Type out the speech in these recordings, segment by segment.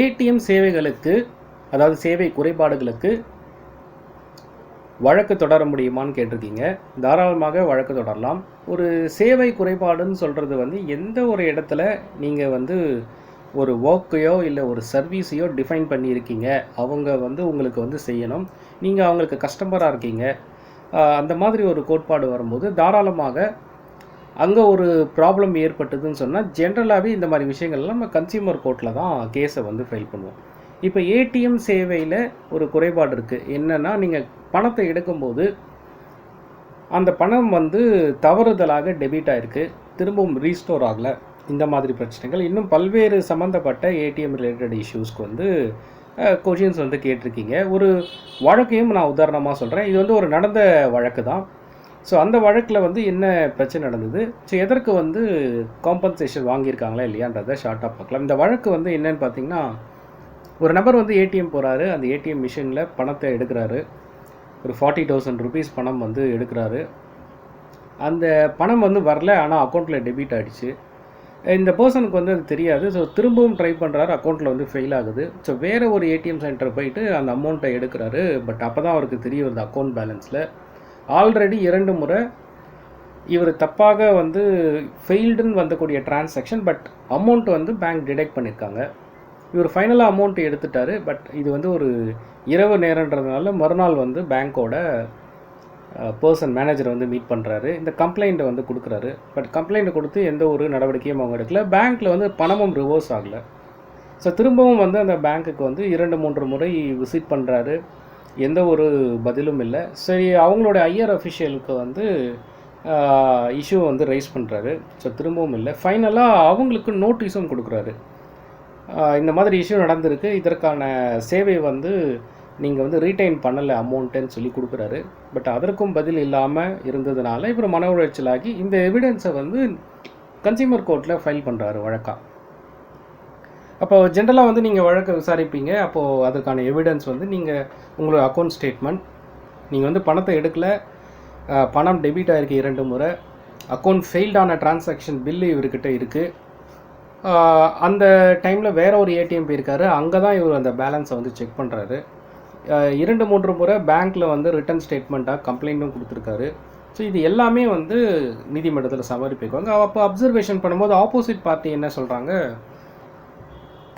ATM சேவைகளுக்கு அதாவது சேவை குறைபாடுகளுக்கு வழக்கு தொடர முடியுமான்னு கேட்டிருக்கீங்க. தாராளமாக வழக்கு தொடரலாம். ஒரு சேவை குறைபாடுன்னு சொல்கிறது வந்து எந்த ஒரு இடத்துல நீங்கள் வந்து ஒரு ஒர்க்கையோ இல்லை ஒரு சர்வீஸையோ டிஃபைன் பண்ணியிருக்கீங்க. அவங்க வந்து உங்களுக்கு வந்து செய்யணும். நீங்கள் அவங்களுக்கு கஸ்டமராக இருக்கீங்க. அந்த மாதிரி ஒரு கோட்பாடு வரும்போது தாராளமாக அங்கே ஒரு ப்ராப்ளம் ஏற்பட்டதுன்னு சொன்னால் ஜென்ரலாகவே இந்த மாதிரி விஷயங்கள்லாம் நம்ம கன்சியூமர் கோர்ட்டில் தான் கேஸை வந்து ஃபைல் பண்ணுவோம். இப்போ ஏடிஎம் சேவையில் ஒரு குறைபாடு இருக்குது என்னென்னா நீங்கள் பணத்தை எடுக்கும்போது அந்த பணம் வந்து தவறுதலாக டெபிட் ஆகிருக்கு திரும்பவும் ரீஸ்டோர் ஆகலை. இந்த மாதிரி பிரச்சனைகள். இன்னும் பல்வேறு சம்மந்தப்பட்ட ஏடிஎம் ரிலேட்டட் இஷ்யூஸ்க்கு வந்து கொஷின்ஸ் வந்து கேட்டிருக்கீங்க. ஒரு வழக்கையும் நான் உதாரணமாக சொல்கிறேன் இது வந்து ஒரு நடந்த வழக்கு தான் ஸோ அந்த வழக்கில் வந்து என்ன பிரச்சனை நடந்தது? ஸோ எதற்கு வந்து காம்பன்சேஷன் வாங்கியிருக்காங்களா இல்லையான்றதை ஷார்ட்டாக பார்க்கலாம். இந்த வழக்கு வந்து என்னன்னு பார்த்தீங்கன்னா ஒரு நபர் வந்து ஏடிஎம் போகிறாரு அந்த ஏடிஎம் மிஷினில் பணத்தை எடுக்கிறாரு. ஒரு ஃபார்ட்டி தௌசண்ட் ருபீஸ் பணம் வந்து எடுக்கிறாரு. அந்த பணம் வந்து வரல ஆனால் அக்கௌண்ட்டில் டெபிட் ஆகிடுச்சு இந்த பர்சனுக்கு வந்து அது தெரியாது. ஸோ திரும்பவும் ட்ரை பண்ணுறாரு அக்கௌண்ட்டில் வந்து ஃபெயில் ஆகுது. ஸோ வேறு ஒரு ஏடிஎம் சென்டர் போயிட்டு அந்த அமௌண்ட்டை எடுக்கிறாரு. பட் அப்போ தான் அவருக்கு தெரிய வருது அக்கௌண்ட் பேலன்ஸில் ஆல்ரெடி இரண்டு முறை இவர் தப்பாக வந்து ஃபெயில்டுன்னு வந்தக்கூடிய டிரான்சாக்ஷன் பட் அமௌண்ட் வந்து பேங்க் டிடெக்ட் பண்ணியிருக்காங்க இவர் ஃபைனலாக அமௌண்ட் எடுத்துட்டாரு பட் இது வந்து ஒரு இரவு நேரன்றதுனால மறுநாள் வந்து பேங்க்கோட பர்சன் மேனேஜரை வந்து மீட் பண்ணுறாரு இந்த கம்ப்ளைண்ட்டை வந்து கொடுக்குறாரு. பட் கம்ப்ளைண்ட்டை கொடுத்து எந்த ஒரு நடவடிக்கையும் அவங்க எடுக்கல. பேங்க்கில் வந்து பணமும் ரிவர்ஸ் ஆகலை. ஸோ திரும்பவும் வந்து அந்த பேங்க்குக்கு வந்து இரண்டு மூன்று முறை விசிட் பண்ணுறாரு எந்த ஒரு பதிலும் இல்லை. சரி அவங்களோட ஐயர் அஃபிஷியலுக்கு வந்து இஷ்யூ வந்து ரைஸ் பண்ணுறாரு ஸோ திரும்பவும் இல்லை. ஃபைனலாக அவங்களுக்கு நோட்டீஸும் கொடுக்குறாரு. இந்த மாதிரி இஷ்யூ நடந்திருக்கு. இதற்கான சேவை வந்து நீங்கள் வந்து ரீட்டைன் பண்ணலை அமௌண்ட்டுன்னு சொல்லி கொடுக்குறாரு. பட் அதற்கும் பதில் இல்லாமல் இருந்ததுனால இவர் மன உளைச்சலாகி இந்த எவிடன்ஸை வந்து கன்சியூமர் கோர்ட்டில் ஃபைல் பண்ணுறாரு வழக்காக அப்போ ஜென்ரலாக வந்து நீங்கள் வழக்கு விசாரிப்பீங்க. அப்போது அதற்கான எவிடன்ஸ் வந்து நீங்கள் உங்களோட அக்கௌண்ட் ஸ்டேட்மெண்ட் நீங்கள் வந்து பணத்தை எடுக்கல. பணம் டெபிட் ஆகிருக்கு இரண்டு முறை. அக்கௌண்ட் ஃபெயில்டான டிரான்சாக்ஷன் பில்லு இவர்கிட்ட இருக்குது அந்த டைமில் வேற ஒரு ஏடிஎம் போயிருக்காரு. அங்கே தான் இவர் அந்த பேலன்ஸை வந்து செக் பண்ணுறாரு இரண்டு மூன்று முறை பேங்க்கில் வந்து ரிட்டர்ன் ஸ்டேட்மெண்ட்டாக கம்ப்ளைண்ட்டும் கொடுத்துருக்காரு. ஸோ இது எல்லாமே வந்து நீதிமன்றத்தில் சமர்ப்பிக்குவாங்க அப்போ அப்சர்வேஷன் பண்ணும்போது ஆப்போசிட் பார்ட்டி என்ன சொல்கிறாங்க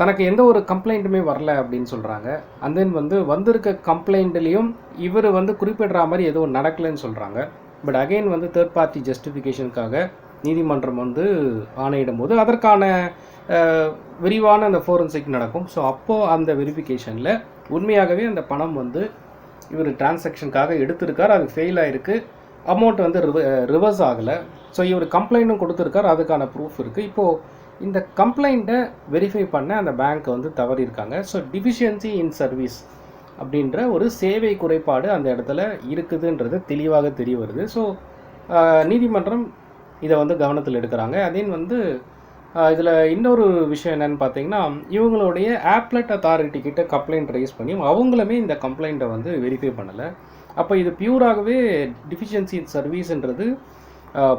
தனக்கு எந்த ஒரு கம்ப்ளைண்ட்டுமே வரல அப்படின்னு சொல்கிறாங்க அண்ட் தென் வந்து வந்திருக்க கம்ப்ளைண்ட்லேயும் இவர் வந்து குறிப்பிடுற மாதிரி எதுவும் நடக்கலைன்னு சொல்கிறாங்க பட் அகைன் வந்து தேர்ட் பார்ட்டி ஜஸ்டிஃபிகேஷனுக்காக நீதிமன்றம் வந்து ஆணையிடும் போது அதற்கான விரிவான அந்த ஃபோரன்சிக் நடக்கும். ஸோ அப்போது அந்த வெரிஃபிகேஷனில் உண்மையாகவே அந்த பணம் வந்து இவர் டிரான்சாக்ஷனுக்காக எடுத்திருக்கார். அது ஃபெயில் ஆகிருக்கு அமௌண்ட் வந்து ரிவர்ஸ் ஆகலை. ஸோ இவர் கம்ப்ளைண்ட்டும் கொடுத்துருக்கார். அதுக்கான ப்ரூஃப் இருக்குது இப்போது இந்த கம்ப்ளைண்ட்டை வெரிஃபை பண்ண அந்த பேங்க் வந்து தவறியிருக்காங்க. ஸோ டிஃபிஷியன்சி இன் சர்வீஸ் அப்படின்ற ஒரு சேவை குறைபாடு அந்த இடத்துல இருக்குதுன்றது தெளிவாக தெரிய வருது. ஸோ நீதிமன்றம் இதை வந்து கவனத்தில் எடுக்கிறாங்க. அதே வந்து இதில் இன்னொரு விஷயம் என்னென்னு பார்த்தீங்கன்னா இவங்களுடைய ஆப்லெட் அத்தாரிட்டி கிட்ட கம்ப்ளைண்ட் ரைஸ் பண்ணி அவங்களுமே இந்த கம்ப்ளைண்ட்டை வந்து வெரிஃபை பண்ணலை. அப்போ இது பியூராகவே டிஃபிஷியன்சி இன் சர்வீஸ்ன்றது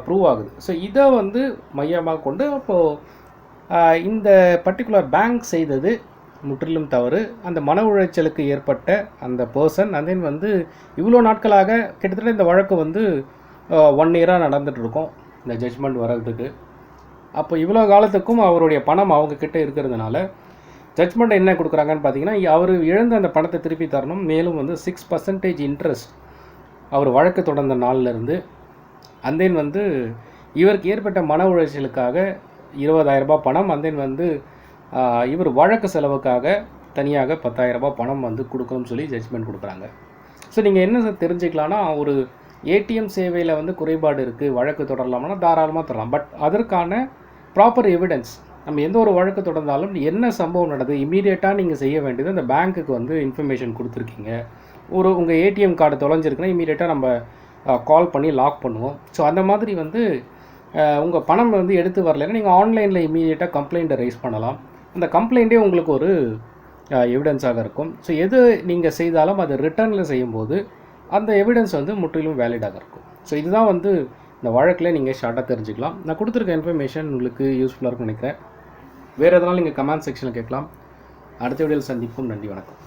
ப்ரூவ் ஆகுது. ஸோ இதை வந்து மையமாக கொண்டு அப்போது இந்த பர்டிகுலர் பேங்க் செய்தது முற்றிலும் தவறு. அந்த மன உளைச்சலுக்கு ஏற்பட்ட அந்த பர்சன் அண்ட் தென் வந்து இவ்வளோ நாட்களாக கிட்டத்தட்ட இந்த வழக்கு வந்து ஒன் இயராக நடந்துகிட்ருக்கோம் இந்த ஜட்ஜ்மெண்ட் வர்றதுக்கு. அப்போ இவ்வளோ காலத்துக்கும் அவருடைய பணம் அவங்கக்கிட்ட இருக்கிறதுனால ஜட்ஜ்மெண்ட் என்ன கொடுக்குறாங்கன்னு பார்த்தீங்கன்னா அவர் இழந்த அந்த பணத்தை திருப்பி தரணும். மேலும் வந்து சிக்ஸ் பர்சன்டேஜ் இன்ட்ரெஸ்ட் அவர் வழக்கு தொடர்ந்த நாள்ல இருந்து and வந்து இவருக்கு ஏற்பட்ட மன உளைச்சலுக்காக இருபதாயிரரூபா பணம் அண்ட் தென் வந்து இவர் வழக்கு செலவுக்காக தனியாக பத்தாயிரரூபா பணம் வந்து கொடுக்கணும்னு சொல்லி ஜட்ஜ்மெண்ட் கொடுக்குறாங்க. ஸோ நீங்கள் என்ன தெரிஞ்சுக்கலான்னா ஒரு ஏடிஎம் சேவையில் வந்து குறைபாடு இருக்குது வழக்கு தொடரலாம்னா தாராளமாக தொடரலாம். பட் அதற்கான ப்ராப்பர் எவிடன்ஸ் நம்ம எந்த ஒரு வழக்கு தொடர்ந்தாலும் என்ன சம்பவம் நடந்தது இமீடியட்டாக நீங்கள் செய்ய வேண்டியது அந்த பேங்க்குக்கு வந்து இன்ஃபர்மேஷன் கொடுத்துருக்கீங்க. ஒரு உங்கள் ஏடிஎம் கார்டு தொலைஞ்சிருக்குன்னா இமீடியட்டாக நம்ம கால் பண்ணி லாக் பண்ணுவோம். ஸோ அந்த மாதிரி வந்து உங்கள் பணம் வந்து எடுத்து வரலைன்னா நீங்கள் ஆன்லைனில் இமீடியட்டாக கம்ப்ளைண்ட்டை ரைஸ் பண்ணலாம். அந்த கம்ப்ளைண்ட்டே உங்களுக்கு ஒரு எவிடன்ஸாக இருக்கும். ஸோ எது நீங்கள் செய்தாலும் அது ரிட்டர்னில் செய்யும்போது அந்த எவிடன்ஸ் வந்து முற்றிலும் வேலிடாக இருக்கும். ஸோ இதுதான் வந்து இந்த வழக்கில் நீங்கள் ஷார்ட்டாக தெரிஞ்சுக்கலாம். நான் கொடுத்துருக்க இன்ஃபர்மேஷன் உங்களுக்கு யூஸ்ஃபுல்லாக இருக்கும்னு நினைக்கிறேன். வேறு எதனால் நீங்கள் கமெண்ட் செக்ஷனில் கேட்கலாம். அடுத்த வீடியோவில் சந்திப்போம். நன்றி வணக்கம்.